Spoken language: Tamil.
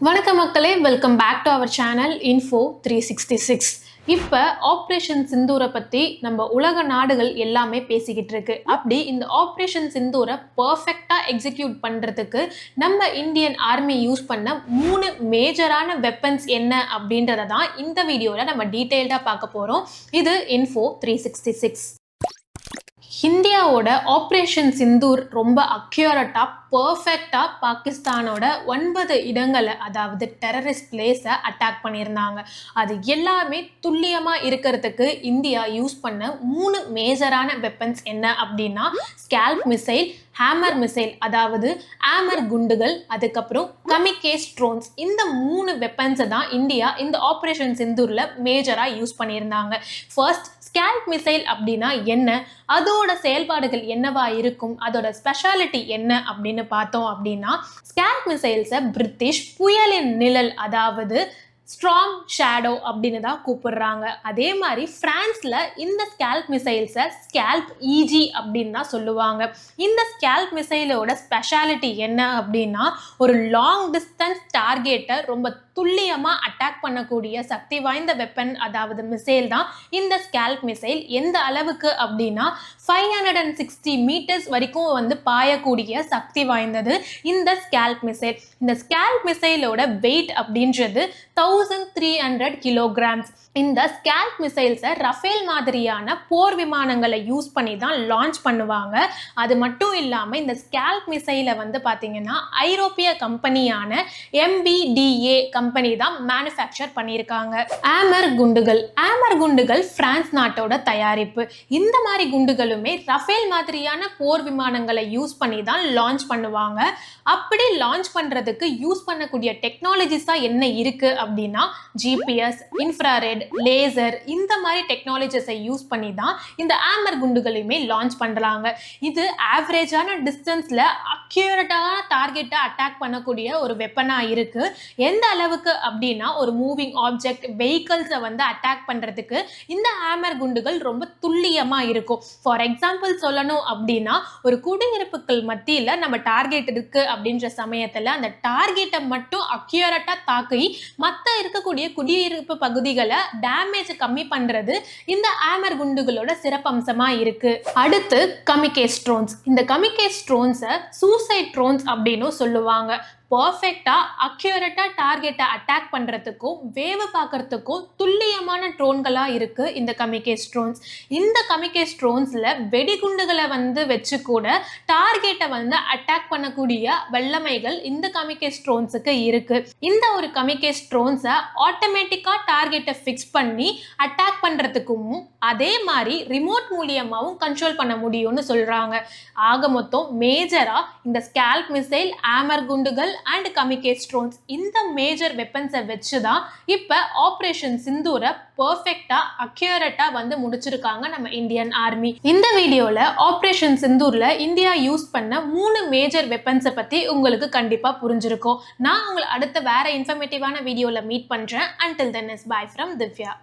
வணக்கம் மக்களே welcome back to our channel info three sixty six இப்போ ஆப்ரேஷன் சிந்தூரை பற்றி நம்ம உலக நாடுகள் எல்லாமே பேசிக்கிட்டு இருக்கு. அப்படி இந்த ஆப்ரேஷன் சிந்தூரை பர்ஃபெக்டாக எக்ஸிக்யூட் பண்ணுறதுக்கு நம்ம இந்தியன் ஆர்மி யூஸ் பண்ண மூணு மேஜரான வெப்பன்ஸ் என்ன அப்படின்றத தான் இந்த வீடியோவில் நம்ம டீட்டெயில்டாக பார்க்க போகிறோம் இது இன்ஃபோ த்ரீ சிக்ஸ்டி சிக்ஸ் இந்தியாவோட ஆப்ரேஷன் சிந்தூர் ரொம்ப அக்யூரட்டாக பர்ஃபெக்டாக பாகிஸ்தானோட ஒன்பது இடங்களை அதாவது டெரரிஸ்ட் பிளேஸை அட்டாக் பண்ணியிருந்தாங்க. அது எல்லாமே துல்லியமாக இருக்கிறதுக்கு இந்தியா யூஸ் பண்ண மூணு மேஜரான வெப்பன்ஸ் என்ன அப்படின்னா ஸ்கேல்ப் மிசைல் ஹேமர் மிசைல் அதாவது ஹேமர் குண்டுகள் அதுக்கப்புறம் கமிகேஸ் ட்ரோன்ஸ் இந்த மூணு வெப்பன்ஸை தான் இந்தியா இந்த ஆப்ரேஷன் சிந்தூரில் மேஜராக யூஸ் பண்ணியிருந்தாங்க. ஃபர்ஸ்ட் ஸ்கேல்ப் மிசைல் அப்படின்னா என்ன? அதோட செயல்பாடுகள் என்னவா இருக்கும்? அதோட ஸ்பெஷாலிட்டி என்ன அப்படின்னு பார்த்தோம் அப்படின்னா ஸ்கேல்ப் மிசைல்ஸை பிரிட்டிஷ் புயலின் நிழல் அதாவது ஸ்ட்ராங் ஷேடோ அப்படின்னு தான் கூப்பிடுறாங்க. அதே மாதிரி ஃப்ரான்ஸில் இந்த ஸ்கேல்ப் மிசைல்ஸை ஸ்கேல்ப் இஜி அப்படின்னு தான் சொல்லுவாங்க. இந்த ஸ்கேல்ப் மிசைலோட ஸ்பெஷாலிட்டி என்ன அப்படின்னா ஒரு லாங் டிஸ்டன்ஸ் டார்கெட்டை ரொம்ப துல்லியமாக அட்டாக் பண்ணக்கூடிய சக்தி வாய்ந்த வெப்பன் அதாவது மிசைல் தான் இந்த ஸ்கேல்ப் மிசைல் எந்த அளவுக்கு அப்படின்னா five hundred and sixty metres வரைக்கும் வந்து பாயக்கூடிய சக்தி வாய்ந்தது இந்த ஸ்கேல்ப் மிசைல் இந்த ஸ்கேல்ப் மிசைலோட வெயிட் அப்படின்றது thou thousand three hundred kilograms இந்த ஸ்கேல்ப் மிசைல்ஸை ரஃபேல் மாதிரியான போர் விமானங்களை யூஸ் பண்ணி தான் லான்ச் பண்ணுவாங்க. அது மட்டும் இல்லாமல் இந்த ஸ்கேல்ப் மிசைலை வந்து பார்த்தீங்கன்னா ஐரோப்பிய கம்பெனியான எம்பிடிஏ கம்பெனி தான் மேனுஃபேக்சர் பண்ணியிருக்காங்க. ஆமர் குண்டுகள். ஆமர் குண்டுகள் பிரான்ஸ் நாட்டோட தயாரிப்பு. இந்த மாதிரி குண்டுகளுமே ரஃபேல் மாதிரியான போர் விமானங்களை யூஸ் பண்ணி தான் லான்ச் பண்ணுவாங்க. அப்படி லான்ச் பண்ணுறதுக்கு யூஸ் பண்ணக்கூடிய டெக்னாலஜிஸாக என்ன இருக்குது அப்படின்னா ஜிபிஎஸ் இன்ஃப்ராரெட் லேசர் இந்த மாதிரி டெக்னாலஜிஸை யூஸ் பண்ணி தான் இந்த ஆமர் குண்டுகளையுமே லான்ச் பண்ணுறாங்க இது ஆவரேஜான டிஸ்டன்ஸில் அக்யூரட்டான டார்கெட்டை அட்டாக் பண்ணக்கூடிய ஒரு வெப்பனாக இருக்குது எந்த அளவுக்கு அப்படின்னா ஒரு மூவிங் ஆப்ஜெக்ட் வெஹிக்கல்ஸை வந்து அட்டாக் பண்ணுறதுக்கு இந்த ஆமர் குண்டுகள் ரொம்ப துல்லியமாக இருக்கும். ஃபார் எக்ஸாம்பிள் சொல்லணும் அப்படின்னா ஒரு குடியிருப்புகள் மத்தியில் நம்ம டார்கெட் இருக்குது அப்படின்ற சமயத்தில் அந்த டார்கெட்டை மட்டும் அக்யூரட்டாக தாக்கி மற்ற இருக்கக்கூடிய குடியிருப்பு பகுதிகளை டேமேஜ் கம்மி பண்றது இந்த ஆமர் குண்டுகளோட சிறப்பம்சமா இருக்கு. அடுத்து கமிகேஸ் ட்ரோன்ஸ் இந்த கமிகேஸ் ட்ரோன்ஸை சூசைட் ட்ரோன்ஸ் அப்படின்னு சொல்லுவாங்க. பர்ஃபெக்டாக அக்யூரட்டாக டார்கெட்டை அட்டாக் பண்ணுறதுக்கும் வேவு பார்க்கறதுக்கும் துல்லியமான ட்ரோன்களாக இருக்குது இந்த கமிகேஸ் ட்ரோன்ஸ் இந்த கமிகேஸ் ட்ரோன்ஸில் வெடிகுண்டுகளை வந்து வச்சு கூட டார்கெட்டை வந்து அட்டாக் பண்ணக்கூடிய வல்லமைகள் இந்த கமிகேஸ் ட்ரோன்ஸுக்கு இருக்குது இந்த ஒரு கமிகேஸ் ட்ரோன்ஸை ஆட்டோமேட்டிக்காக டார்கெட்டை ஃபிக்ஸ் பண்ணி அட்டாக் பண்ணுறதுக்கும் அதே மாதிரி ரிமோட் மூலியமாகவும் கண்ட்ரோல் பண்ண முடியும்னு சொல்கிறாங்க ஆக மொத்தம் மேஜராக இந்த ஸ்கேல்ப் மிசைல் ஆமர் குண்டுகள் அண்ட் கமிகேஸ் ட்ரோன்ஸ் இந்த மேஜர் வெப்பன்ஸை வச்சு தான் இப்போ ஆப்ரேஷன் சிந்தூரை பர்ஃபெக்டாக அக்யூரட்டாக வந்து முடிச்சிருக்காங்க நம்ம இந்தியன் ஆர்மி இந்த வீடியோவில் ஆப்ரேஷன் சிந்தூரில் இந்தியா யூஸ் பண்ண மூணு மேஜர் வெப்பன்ஸை பற்றி உங்களுக்கு கண்டிப்பாக புரிஞ்சிருக்கும். நான் உங்களை அடுத்த வேற இன்ஃபர்மேட்டிவான வீடியோவில் மீட் பண்ணுறேன் until then is bye from Divya